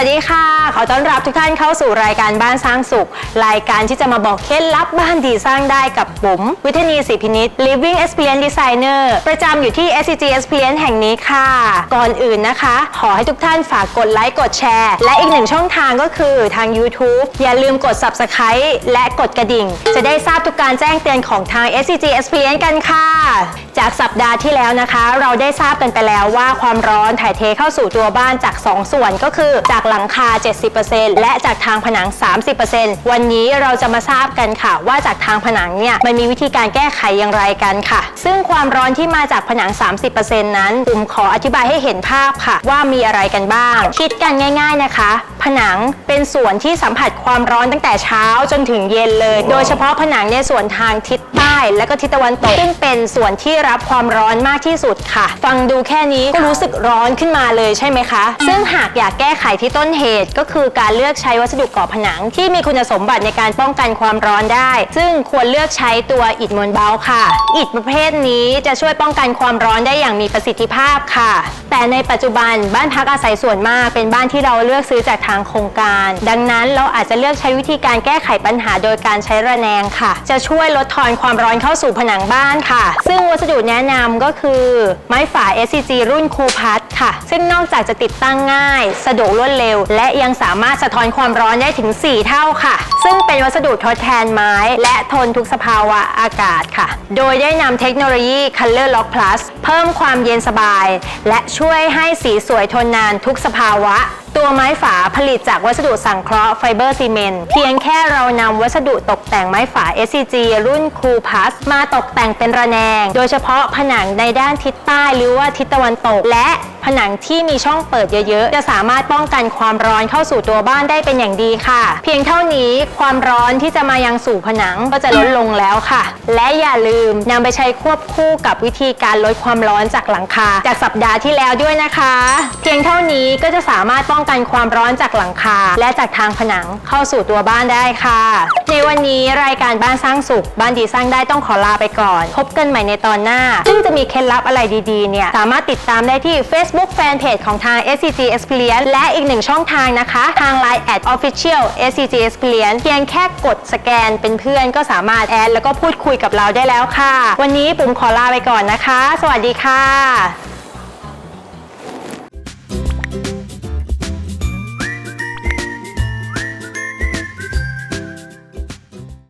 วัสดีค่ะ ขอต้อนรับทุกท่านเข้าสู่รายการบ้านสร้างสุข รายการที่จะมาบอกเคล็ดลับบ้านดีสร้างได้กับบุ๋มวิทนีศรีพินิษ Living Experience Designer ประจำอยู่ที่ SCG Experience แห่งนี้ค่ะ ก่อนอื่นนะคะ ขอให้ทุกท่านฝากกดไลค์กดแชร์ และอีกหนึ่งช่องทางก็คือทาง YouTube อย่าลืมกด Subscribe และกดกระดิ่ง จะได้ทราบทุกการแจ้งเตือนของทาง SCG Experience กันค่ะ จากสัปดาห์ที่แล้วนะคะ เราได้ทราบกันไปแล้วว่าความร้อนถ่ายเทเข้าสู่ตัวบ้านจาก 2 ส่วนก็คือจากหลังคา 70%และจากทางผนัง 30%วันนี้เราจะมาทราบกันค่ะ ว่าจากทางผนังเนี่ยมันมีวิธีการแก้ไขอย่างไรกันค่ะ ซึ่งความร้อนที่มาจากผนัง 30%นั้นผมขออธิบายให้เห็นภาพค่ะ ว่ามีอะไรกันบ้าง คิดกันง่าย ๆนะคะ นังเป็นส่วนที่สัมผัสความร้อนตั้งแต่เช้าจนถึงเย็นเลย โดยเฉพาะผนังในส่วนทางทิศใต้และก็ทิศตะวันตกซึ่งเป็นส่วนที่รับความร้อนมากที่สุดค่ะ ฟังดูแค่นี้ก็รู้สึกร้อนขึ้นมาเลยใช่ไหมคะ ซึ่งหากอยากแก้ไขที่ต้นเหตุก็คือการเลือกใช้วัสดุก่อผนัง ที่มีคุณสมบัติในการป้องกันความร้อนได้ ซึ่งควรเลือกใช้ตัวอิฐมวลเบาค่ะ อิฐประเภทนี้จะช่วยป้องกันความร้อนได้อย่างมีประสิทธิภาพค่ะ แต่ในปัจจุบันบ้านพักอาศัยส่วนมากเป็นบ้านที่เราเลือกซื้อจากทางโครงการ ดังนั้นเราอาจจะเลือกใช้วิธีการแก้ไขปัญหาโดยการใช้ระแนงค่ะ จะช่วยลดทอนความร้อนเข้าสู่ผนังบ้านค่ะ ซึ่งวัสดุแนะนำก็คือ ไม้ฝา SCG รุ่นคูพัทค่ะ ซึ่งนอกจากจะติดตั้งง่าย สะดวกรวดเร็ว และยังสามารถสะท้อนความร้อนได้ถึง 4 เท่าค่ะ ซึ่งเป็นวัสดุทดแทนไม้ และทนทุกสภาวะอากาศค่ะ โดยได้นำเทคโนโลยี Color Lock Plus เพิ่มความเย็นสบาย และช่วยให้สีสวยทนนานทุกสภาวะ ตัวไม้ฝาผลิตจากวัสดุสังเคราะห์ไฟเบอร์ซีเมนต์เพียงแค่เรานำวัสดุตกแต่งไม้ฝา SCG รุ่นคูพัสมาตกแต่งเป็นระแนง โดยเฉพาะผนังในด้านทิศใต้หรือว่าทิศตะวันตก และผนังที่มีช่องเปิดเยอะๆ จะสามารถป้องกันความร้อนเข้าสู่ตัวบ้านได้เป็นอย่างดีค่ะ เพียงเท่านี้ความร้อนที่จะมายังสู่ผนังก็จะลดลงแล้วค่ะ และอย่าลืมนำไปใช้ควบคู่กับวิธีการลดความร้อนจากหลังคา จากสัปดาห์ที่แล้วด้วยนะคะ เพียงเท่านี้ก็จะสามารถป้องกันความร้อนจากหลังคา และจากทางผนังเข้าสู่ตัวบ้านได้ค่ะ ในวันนี้รายการบ้านสร้างสุข บ้านดีสร้างได้ต้องขอลาไปก่อน พบกันใหม่ในตอนหน้า ซึ่งจะมีเคล็ดลับอะไรดีๆเนี่ยสามารถติดตามได้ที่ Facebook Fanpage ของทาง SCG Experience และอีกหนึ่งช่องทางนะคะ ทาง Line at Official SCG Experience เพียงแค่กดสแกนเป็นเพื่อนก็สามารถแอดแล้วก็พูดคุยกับเราได้แล้วค่ะ วันนี้ปุ่มขอลาไปก่อนนะคะ สวัสดีค่ะ